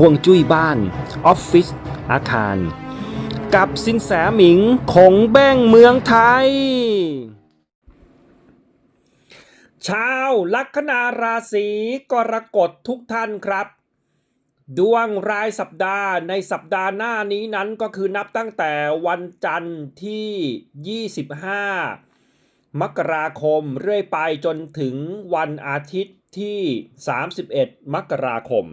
ห่วงจุ้ยบ้าน ออฟฟิศอาคาร กับสินแสหมิงของแบ้งเมืองไทย ชาวลัคนาราศีกรกฎทุกท่านครับ ดวงรายสัปดาห์ในสัปดาห์หน้านี้นั้นก็คือนับตั้งแต่วันจันทร์ที่ 25มกราคมเรื่อยไปจนถึงวันอาทิตย์ที่ 31 มกราคม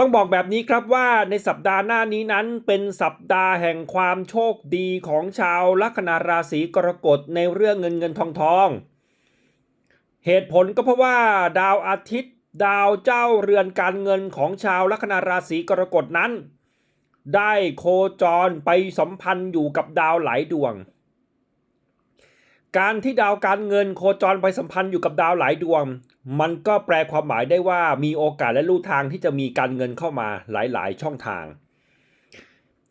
ต้องบอกแบบนี้ครับว่าในสัปดาห์หน้านี้นั้นเป็นสัปดาห์แห่งความโชคดีของชาวลัคนาราศีกรกฎในเรื่องเงินเงินทองทอง เหตุผลก็เพราะว่าดาวอาทิตย์ ดาวเจ้าเรือนการเงินของชาวลัคนาราศีกรกฎนั้น ได้โคจรไปสัมพันธ์อยู่กับดาวหลายดวง การที่ดาวการเงินโคจรไปสัมพันธ์อยู่กับดาวหลายดวง มันก็แปลความหมายได้ว่ามีโอกาสและลู่ทางที่จะมีการเงินเข้ามาหลายๆ ช่องทาง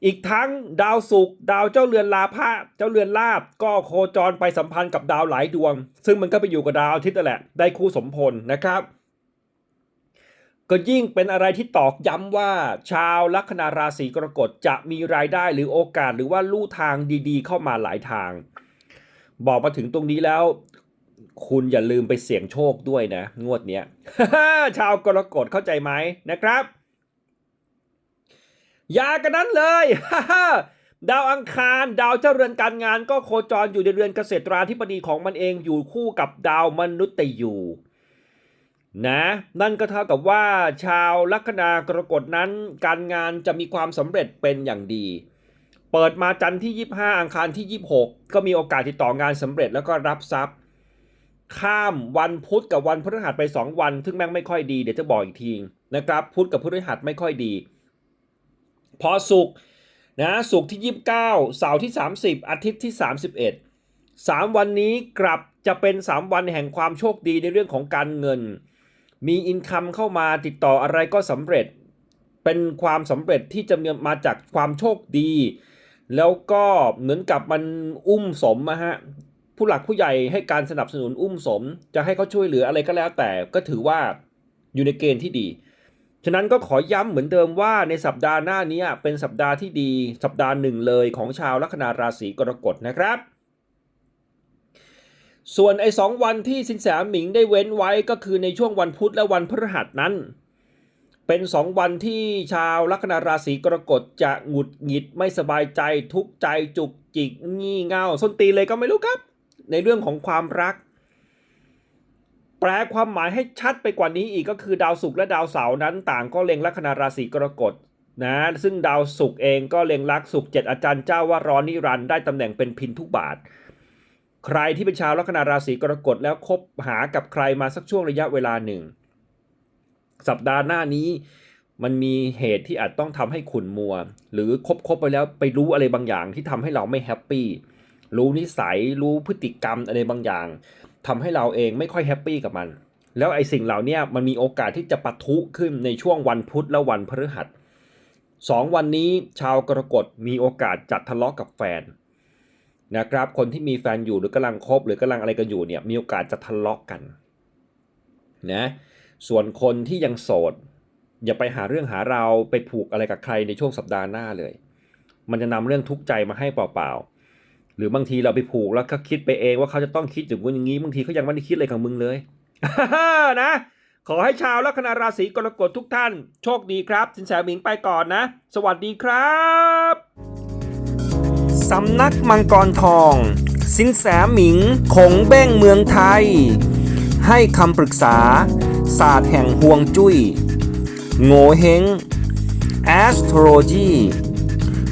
อีกทั้งดาวศุกร์ดาวเจ้าเรือนลาภะเจ้าเรือนลาบก็โคจรไปสัมพันธ์กับดาวหลายดวง ซึ่งมันก็ไปอยู่กับดาวอาทิตย์นั่นแหละได้คู่สมพลนะครับ ก็ยิ่งเป็นอะไรที่ตอกย้ำว่า ชาวลัคนาราศีกรกฎจะมีรายได้หรือโอกาสหรือว่าลู่ทางดีๆ เข้ามาหลายทาง บอกมาถึงตรงนี้แล้ว คุณอย่าลืมไปเสี่ยงโชคด้วยนะ งวดเนี้ย ชาวกรกฎเข้าใจไหมนะครับอยากันนั้นเลย ดาวอังคาร ดาวเจ้าเรือนการงานก็โคจรอยู่ในเรือนเกษตราธิบดีของมันเองอยู่คู่กับดาวมนุษย์ยูนะ นั่นก็เท่ากับว่า ชาวลัคนากรกฎนั้น การงานจะมีความสำเร็จเป็นอย่างดีเปิดมาจันทร์ที่ 25 อังคารที่ 26 ก็มีโอกาสติดต่องานสำเร็จแล้วก็รับทรัพย์ ข้ามวันพุธกับวันพฤหัสไป 2 วัน ซึ่งแม่งไม่ค่อยดี เดี๋ยวจะบอกอีกทีนะครับ พุธกับพฤหัสไม่ค่อยดี พอศุกนะศุกที่ 29 เสาร์ที่ 30 อาทิตย์ที่ 31 3 วันนี้กลับจะเป็น 3 วันแห่งความโชคดีในเรื่องของการเงิน มีอินคัมเข้ามาติดต่ออะไรก็สำเร็จ เป็นความสำเร็จที่จะมาจากความโชคดี แล้วก็เหมือนกับมันอุ้มสมนะฮะ ผู้หลักผู้ใหญ่ให้การสนับสนุนอุ้มสม จะให้เขาช่วยเหลืออะไรก็แล้วแต่ก็ถือว่าอยู่ในเกณฑ์ที่ดี ฉะนั้นก็ขอย้ำเหมือนเดิมว่าในสัปดาห์หน้านี้เป็นสัปดาห์ที่ดี สัปดาห์หนึ่งเลยของชาวลัคนาราศีกรกฎนะครับ ส่วนไอ้สองวันที่สินแสหมิงได้เว้นไว้ก็คือในช่วงวันพุธและวันพฤหัสนั้น เป็นสองวันที่ชาวลัคนาราศีกรกฎจะหงุดหงิดไม่สบายใจทุกข์ใจจุกจิกงี่เง่าส้นตีนเลยก็ไม่รู้ครับ ในเรื่องของความรัก แปลความหมายให้ชัดไปกว่านี้อีกก็คือดาวศุกร์และดาวเสาร์นั้นต่างก็เล็งลัคนาราศีกรกฎนะซึ่งดาวศุกร์เองก็เล็งลักศุกร์เจ็ดอาจารย์เจ้าว่าร้อนนิรันต์ได้ตำแหน่งเป็นพินทุบาท ใครที่เป็นชาวลัคนาราศีกรกฎแล้วคบหากับใครมาสักช่วงระยะเวลาหนึ่ง สัปดาห์หน้านี้มันมีเหตุที่อาจต้องทำให้ขุนมัว หรือคบคบไปแล้วไปรู้อะไรบางอย่างที่ทำให้เราไม่แฮปปี้ รู้นิสัยรู้พฤติกรรมอะไรบางอย่างทำให้เราเองไม่ค่อยแฮปปี้กับมัน แล้วไอ้สิ่งเหล่านี้มันมีโอกาสที่จะปะทุขึ้นในช่วงวันพุธและวันพฤหัสสองวันนี้ชาวกรกฎมีโอกาสจัดทะเลาะกับแฟนนะครับคนที่มีแฟนอยู่หรือกำลังคบหรือกำลังอะไรกันอยู่เนี่ยมีโอกาสจะทะเลาะกันนะส่วนคนที่ยังโสด อย่าไปหาเรื่องหาเราไปผูกอะไรกับใครในช่วงสัปดาห์หน้าเลย มันจะนำเรื่องทุกข์ใจมาให้เปล่าๆ หรือบางทีเราไปผูกแล้วก็คิดไปเองว่าเขาจะต้องคิดอย่างนู้อย่างนี้บางทีเขายังไม่ได้คิดอะไรกับมึงเลยนะ ขอให้ชาวลัคนาราศีกรกฎทุกท่าน โชคดีครับ สินแสหมิงไปก่อนนะ สวัสดีครับสำนักมังกรทอง สินแสหมิงคงเบ้งเมืองไทย ให้คำปรึกษา ศาสตร์แห่งห่วงจุย้ยโง่เฮง astrology